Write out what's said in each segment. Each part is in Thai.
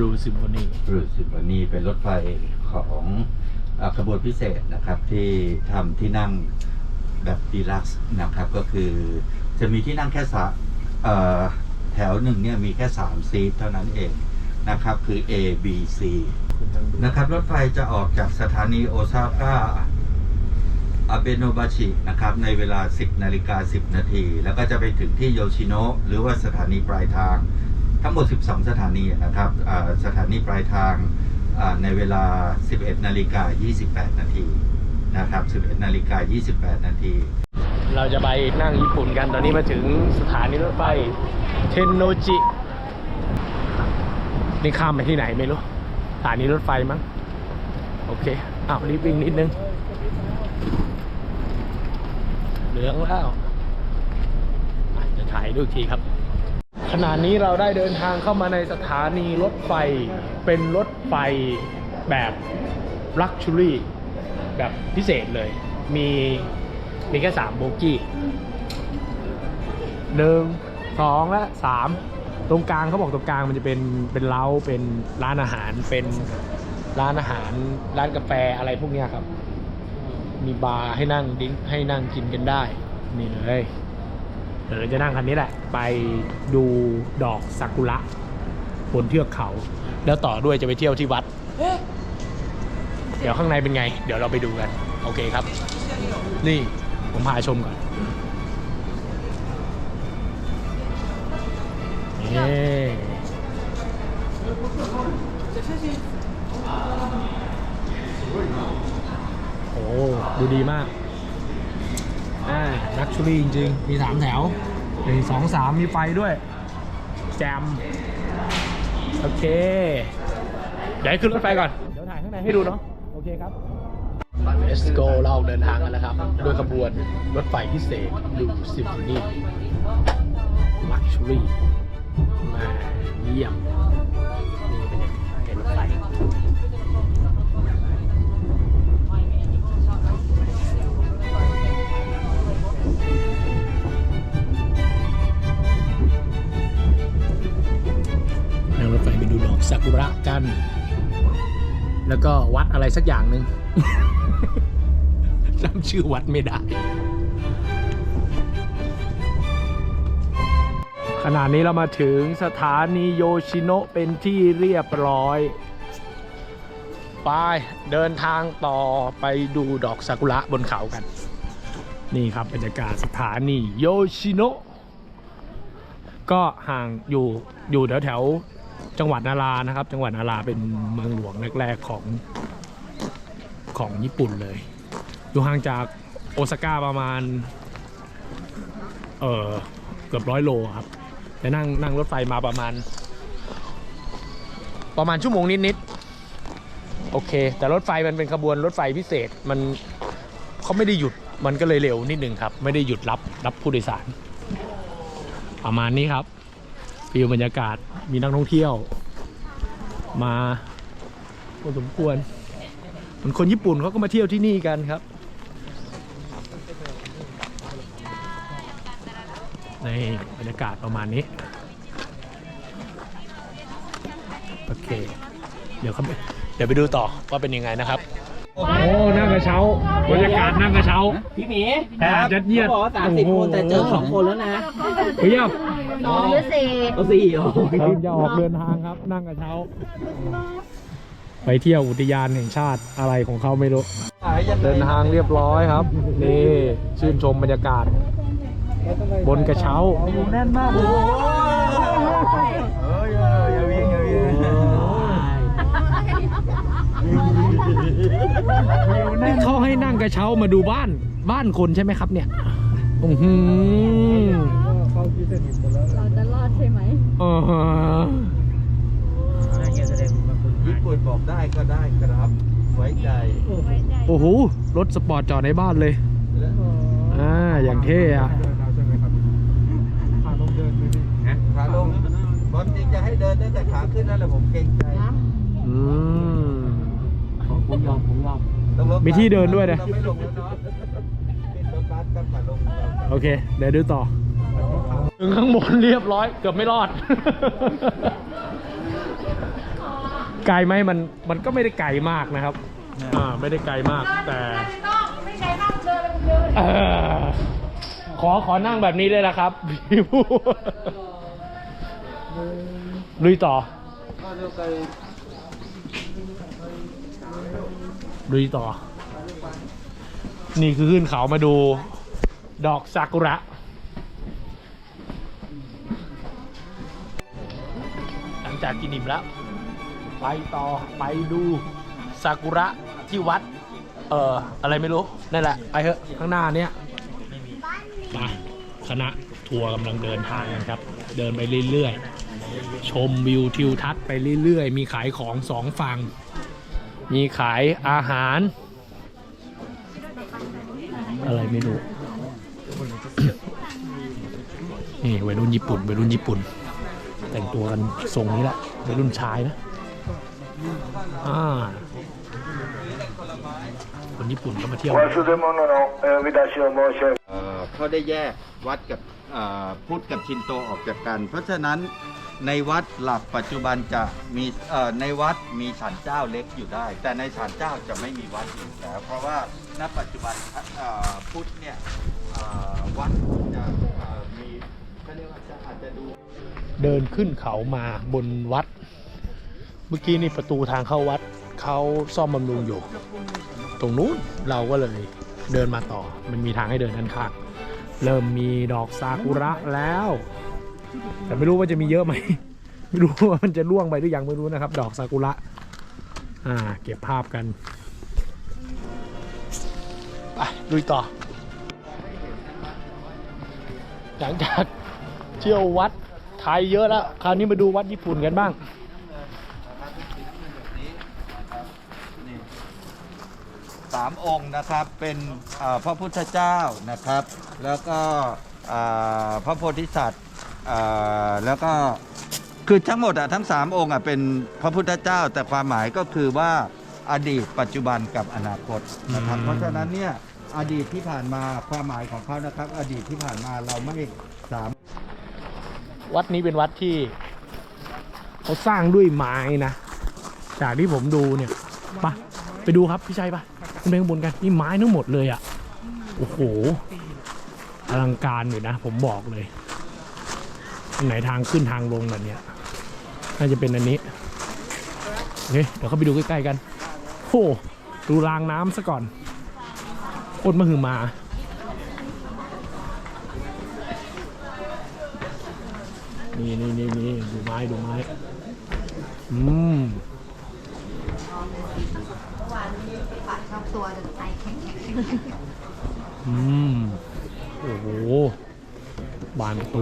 รูซิมโฟนีรูสิมโบนีเป็นรถไฟของอขบวนพิเศษนะครับที่ทำที่นั่งแบบดีลักซ์นะครับก็คือจะมีที่นั่งแค่สาแถวหนึ่งเนี่ยมีแค่สามซีทเท่านั้นเองนะครับคือ A B C นะครับรถไฟจะออกจากสถานีโอซาก้าอาเบโนบาชินะครับในเวลา 10 นาฬิกา 10 นาที แล้วก็จะไปถึงที่โยชิโนะหรือว่าสถานีปลายทาง ทั้งหมด 12 สถานีนะครับสถานีปลายทางในเวลา 11 นาฬิกา 28 นาทีนะครับ 11 นาฬิกา 28 นาที เราจะไปนั่งญี่ปุ่นกัน ตอนนี้มาถึงสถานีรถไฟเทนโนจิ นี่ข้ามไปที่ไหนไม่รู้ สถานีรถไฟมั้ง โอเค อ้าวรีบวิ่งนิดนึง เหลืองแล้วจะถ่ายดูทีครับ ขณะนี้เราได้เดินทางเข้ามาในสถานีรถไฟ เป็นรถไฟแบบลักชูรี่แบบพิเศษเลย มีมีแค่สามโบกี้หนึ่งสองและสามตรงกลางเขาบอกตรงกลางมันจะเป็นเป็นเล้าเป็นร้านอาหารเป็นร้านอาหาร ร้านกาแฟอะไรพวกนี้ครับ มีบาร์ให้นั่งดิ้งให้นั่งกินกันได้ นี่เลย เดี๋ยวจะนั่งคันนี้แหละ ไปดูดอกซากุระบนเทือกเขา แล้วต่อด้วยจะไปเที่ยวที่วัด เดี๋ยวข้างในเป็นไง เดี๋ยวเราไปดูกัน โอเคครับ นี่ผมพาชมก่อนนี่โอ้ดูดีมาก ลักชูรี่จริง ๆ มีสามแถวหนึ่งสองสามมีไฟด้วย แจม โอเค เดี๋ยวให้ขึ้นรถไฟก่อน เดี๋ยวถ่ายข้างในให้ดูเนาะ โอเคครับ Let's go เราเดินทางกันแล้วครับด้วยขบวนรถไฟพิเศษดูซิมโฟนีลักชัวรี่มาเยี่ยม ซากุระกัน แล้วก็วัดอะไรสักอย่างหนึ่ง จำชื่อวัดไม่ได้ ขณะนี้เรามาถึงสถานีโยชิโนะเป็นที่เรียบร้อยไปเดินทางต่อไปดูดอกซากุระบนเขากัน นี่ครับบรรยากาศสถานีโยชิโนะก็ห่างอยู่อยู่แถวแถว จังหวัดนารานะครับ จังหวัดนาราเป็นเมืองหลวงแรกๆของของญี่ปุ่นเลย อยู่ห่างจากโอซาก้าประมาณ เออเกือบร้อยโลครับแต่นั่งนั่งรถไฟมาประมาณ ประมาณชั่วโมงนิดๆโอเค แต่รถไฟมันเป็นขบวนรถไฟพิเศษมันเขาไม่ได้หยุดมันก็เลยเร็วนิดนึงครับ ไม่ได้หยุดรับรับผู้โดยสาร ประมาณนี้ครับ ฟิลบรรยากาศมีนักท่องเที่ยว มาพอสมควรเหมือนคนญี่ปุ่นเขาก็มาเที่ยวที่นี่กันครับในบรรยากาศประมาณนี้ โอเค เดี๋ยวเขาไปเดี๋ยวไปดูต่อว่าเป็นยังไงนะครับ โอ้นั่งกระเช้าบรรยากาศนั่งกระเช้าพี่หมีครับยัดเยียดขาบอกว่าสามสิบโอ้โหคนแต่เจอสองคนแล้วนะเพีย บน้องพิเศษเอาสี่เหรอทีมจะออกเดินทางครับ นั่งกระเช้า ไปเที่ยวอุทยานแห่งชาติอะไรของเขาไม่รู้ เดินทางเรียบร้อยครับ นี่ชื่นชมบรรยากาศ บนกระเช้าแน่นมากเลยนี่เขาให้นั่งกระเช้ามาดูบ้านบ้านคนใช่ไหมครับเนี่ยอือหือ เราจะรอดใช่ไหมอ่าฮะญี่ปุ่นบอกได้ก็ได้ครับ ไว้ใจ โอ้โห รถสปอร์ตจอดในบ้านเลย อ่า อย่างเท่อะขาลงความจริงจะให้เดินได้แต่ขาขึ้นนั่นแหละผมเกรงใจอืมผมยอมผมยอมต้องลงมีที่เดินด้วยนะเราไม่ลงแล้วเนาะขึ้นรถบัสก็ขาลงเราโอเค เดี๋ยวดูต่อ ถึงข้างบนเรียบร้อย เกือบไม่รอด ไกลไหมมันมันก็ไม่ได้ไกลมากนะครับ อ่าไม่ได้ไกลมากแต่ ไม่ใช่นั่งเดินเดินเออขอขอนั่งแบบนี้เลยนะครับพี่ผู้ลุยต่อลุยต่อ นี่คือขึ้นเขามาดู ดอกซากุระ จากกินอิ่มแล้ว ไปต่อไปดูซากุระที่วัด เอ่อ อะไรไม่รู้ นั่นแหละ ไปเถอะข้างหน้าเนี้ยมาคณะทัวร์กำลังเดินทางกันครับ เดินไปเรื่อยๆ ชมวิวทิวทัศน์ไปเรื่อยๆ มีขายของสองฝั่ง มีขายอาหาร อะไรไม่รู้ นี่วัยรุ่นญี่ปุ่นวัยรุ่นญี่ปุ่น แต่งตัวกันทรงนี้แหละเป็นรุ่นชายนะอ่าคนญี่ปุ่นก็มาเที่ยวเขาได้แยกวัดกับพุทธกับชินโตออกจากกัน เพราะฉะนั้นในวัดหลักปัจจุบันจะมีในวัดมีศาลเจ้าเล็กอยู่ได้ แต่ในศาลเจ้าจะไม่มีวัดอยู่แล้ว เพราะว่าณปัจจุบันพุทธเนี่ยวัด เดินขึ้นเขามาบนวัด เมื่อกี้นี่ประตูทางเข้าวัดเขาซ่อมบำรุงอยู่ ตรงนู้นเราก็เลยเดินมาต่อ มันมีทางให้เดินด้านข้างเริ่มมีดอกซากุระแล้ว แต่ไม่รู้ว่าจะมีเยอะไหมไม่รู้ว่ามันจะร่วงไปหรือยังไม่รู้นะครับ ดอกซากุระอ่า เก็บภาพกันไปลุยต่อหลังจาก เที่ยววัดไทยเยอะแล้ว คราวนี้มาดูวัดญี่ปุ่นกันบ้าง สามองค์นะครับเป็นเอ่อพระพุทธเจ้านะครับ แล้วก็เอ่อพระโพธิสัตว์เอ่อแล้วก็คือทั้งหมดอะทั้งสามองค์อะเป็นพระพุทธเจ้า แต่ความหมายก็คือว่าอดีตปัจจุบันกับอนาคตนะครับ อืม เพราะฉะนั้นเนี่ยอดีตที่ผ่านมาความหมายของเขานะครับ อดีตที่ผ่านมาเราไม่สาม วัดนี้เป็นวัดที่เขาสร้างด้วยไม้นะจากที่ผมดูเนี่ยไปะไปดูครับพี่ชัยปะขึ้นไปข้างบนกันนี่ไม้ทั้งหมดเลยอะ่ะโอ้โหอลังการอยู่นะ ผมบอกเลยไหนทางขึ้นทางลงกันเนี่ยน่าจะเป็นอันนี้โอเคเดี๋ยวเขาไปดูใกล้ๆกันโอ้ดูรางน้ำซะก่อนโคตรมหึมา นี่นี่นี่นี่ดูไม้ดูไม้ อืมชอบตัวจะใจแข็งแข็งอืม โอ้โห บานปร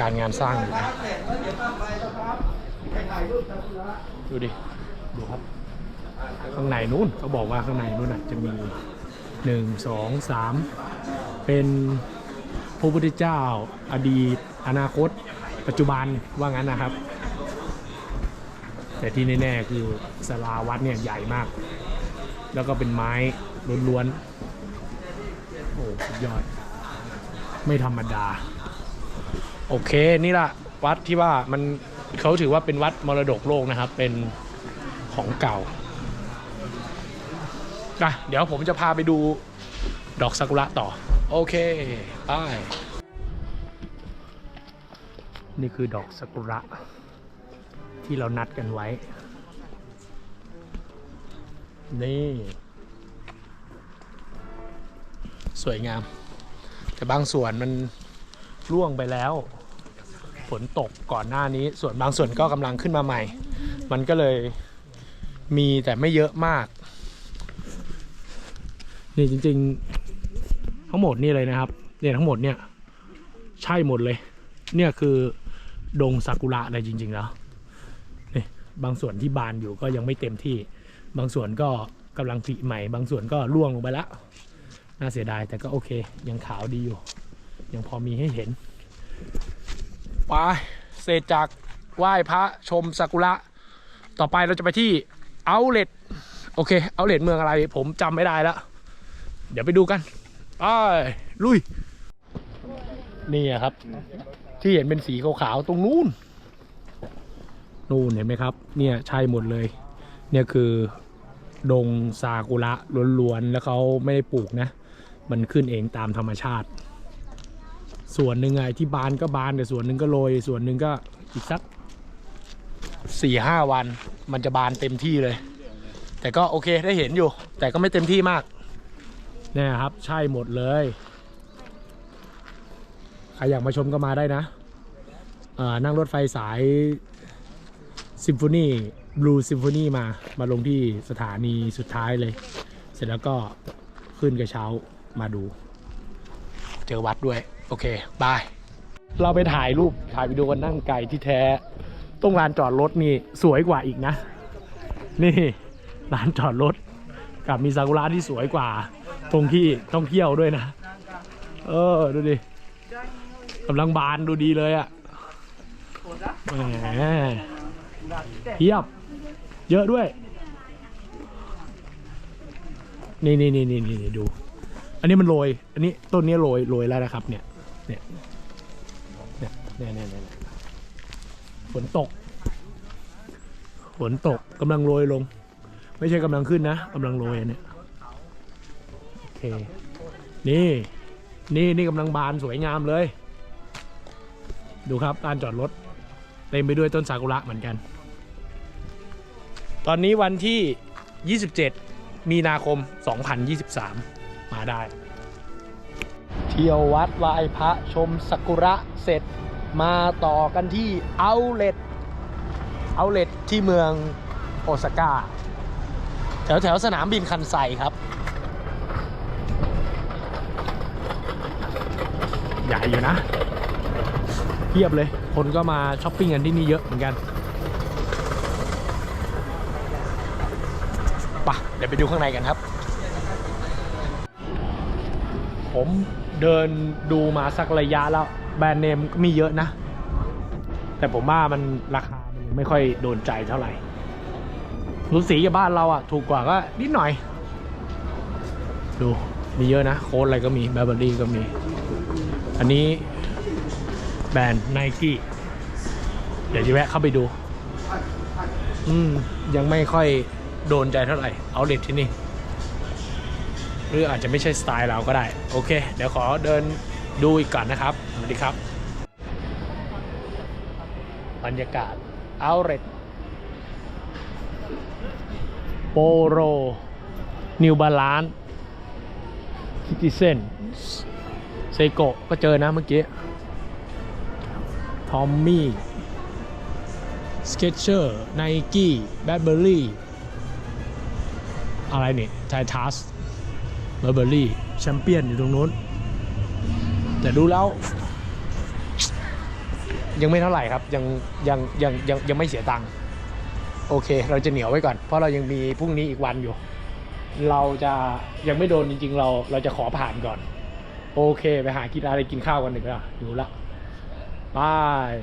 การงานสร้างอยู่นะดูดิ ดูครับ ข้างในนู้นเขาบอกว่าข้างในนู้นจะมีหนึ่งสองสามเป็นพระพุทธเจ้า อดีต อนาคต ปัจจุบันว่างั้นนะครับ แต่ที่แน่ๆคือสลาวัดเนี่ยใหญ่มาก แล้วก็เป็นไม้ล้วนๆโอ้สุดยอด ไม่ธรรมดา โอเคนี่ละวัดที่ว่ามันเขาถือว่าเป็นวัดมรดกโลกนะครับ เป็นของเก่าอะเดี๋ยวผมจะพาไปดูดอกซากุระต่อ โอเคไปนี่คือดอกซากุระ ที่เรานัดกันไว้ นี่ สวยงาม แต่บางส่วนมันร่วงไปแล้ว ฝนตกก่อนหน้านี้ ส่วนบางส่วนก็กำลังขึ้นมาใหม่ มันก็เลยมีแต่ไม่เยอะมาก นี่จริง ๆ ทั้งหมดนี่เลยนะครับ เนี่ยทั้งหมดเนี่ย ใช่หมดเลย เนี่ยคือดงซากุระเลยจริง ๆ แล้วนี่บางส่วนที่บานอยู่ก็ยังไม่เต็มที่ บางส่วนก็กำลังผลิใหม่ บางส่วนก็ร่วงลงไปแล้วน่าเสียดายแต่ก็โอเค ยังขาวดีอยู่ ยังพอมีให้เห็น ไปเสร็จจากไหว้พระชมซากุระ ต่อไปเราจะไปที่เอาเลตโอเคเอาเลตเมืองอะไร ผมจำไม่ได้แล้ว เดี๋ยวไปดูกันไปลุย นี่ครับ ที่เห็นเป็นสีขาวๆตรงนู้นนู่นเห็นไหมครับ เนี่ยใช่หมดเลย เนี่ยคือดงซากุระล้วนๆ แล้วเขาไม่ได้ปลูกนะ มันขึ้นเองตามธรรมชาติ ส่วนหนึ่งไงที่บานก็บานแต่ส่วนหนึ่งก็โรยส่วนหนึ่งก็อีกสักสี่ห้าวัน มันจะบานเต็มที่เลย แต่ก็โอเคได้เห็นอยู่ แต่ก็ไม่เต็มที่มากเนี่ยครับ ใช่หมดเลยใครอยากมาชมก็มาได้นะเอ่อนั่งรถไฟสายซิมโฟนีบลูซิมโฟนีมามาลงที่สถานีสุดท้ายเลย เสร็จแล้วก็ขึ้นกระเช้ามาดู เจอวัดด้วย โอเคบาย เราไปถ่ายรูปถ่ายวิดีโอกันนั่งไกลที่แท้ตรงลานจอดรถนี่สวยกว่าอีกนะ นี่ลานจอดรถกับมีซากุระที่สวยกว่า ตรงที่ท่องเที่ยวด้วยนะ เออ ดูดิกำลังบานดูดีเลยอะ่ะแหมเทียบ เยอะด้วย นี่นี่นี่นี่นี่ดู อันนี้มันโรย อันนี้ต้นนี้โรยโรยแล้วนะครับเนี่ย เนี่ยเนี่ยเนี่ยเนี่ยเนี่ยฝนตก ฝนตกกำลังโรยลง ไม่ใช่กำลังขึ้นนะกำลังโรยอันเนี่ยโอเค นี่ นี่นี่กำลังบานสวยงามเลย ดูครับลานจอดรถ เต็มไปด้วยต้นซากุระเหมือนกัน ตอนนี้วันที่ 27 มีนาคม 2023 มาได้ ที่ยววัดไหว้พระชมซากุระเสร็จมาต่อกันที่เอาเล t เอาเล t ที่เมืองโอซาก้า แถวแถวสนามบินคันไซครับ ใหญ่อยู่นะเทียบเลย คนก็มาช้อปปิ้งกันที่นี่เยอะเหมือนกันปะเดี๋ยวไปดูข้างในกันครับ ผม เดินดูมาสักระยะแล้วแบรนด์เนมก็มีเยอะนะ แต่ผมว่ามันราคามันไม่ค่อยโดนใจเท่าไหร่รูสีกับบ้านเราอะ ถูกกว่าก็นิดหน่อย ดูมีเยอะนะ โค้ดอะไรก็มีแบร์เบอรี่ก็มี อันนี้แบรนด์ไนกี้เดี๋ยวจะแวะเข้าไปดู อืม ยังไม่ค่อยโดนใจเท่าไหร่ เอาเลทที่นี่ หรืออาจจะไม่ใช่สไตล์เราก็ได้ โอเค เดี๋ยวขอเดินดูอีกก่อนนะครับ สวัสดีครับ บรรยากาศเอาเรตโปโรนิวบาลานซิติเซนเซโกก็เจอนะเมื่อกี้ทอมมี่สเก็ตเชอร์ไนกี้แบดเบอรี่อะไรเนี่ยไททัส บอร์เบอรี่แชมเปี้ยนอยู่ตรงนู้น แต่ดูแล้ว ยังไม่เท่าไหร่ครับ ยังยังยังยังยังไม่เสียตังค์โอเค เราจะเหนียวไว้ก่อน เพราะเรายังมีพรุ่งนี้อีกวันอยู่ เราจะยังไม่โดนจริง ๆ เราเราจะขอผ่านก่อน โอเค ไปหากินอะไรกินข้าวกันหนึ่งละหิวละบาย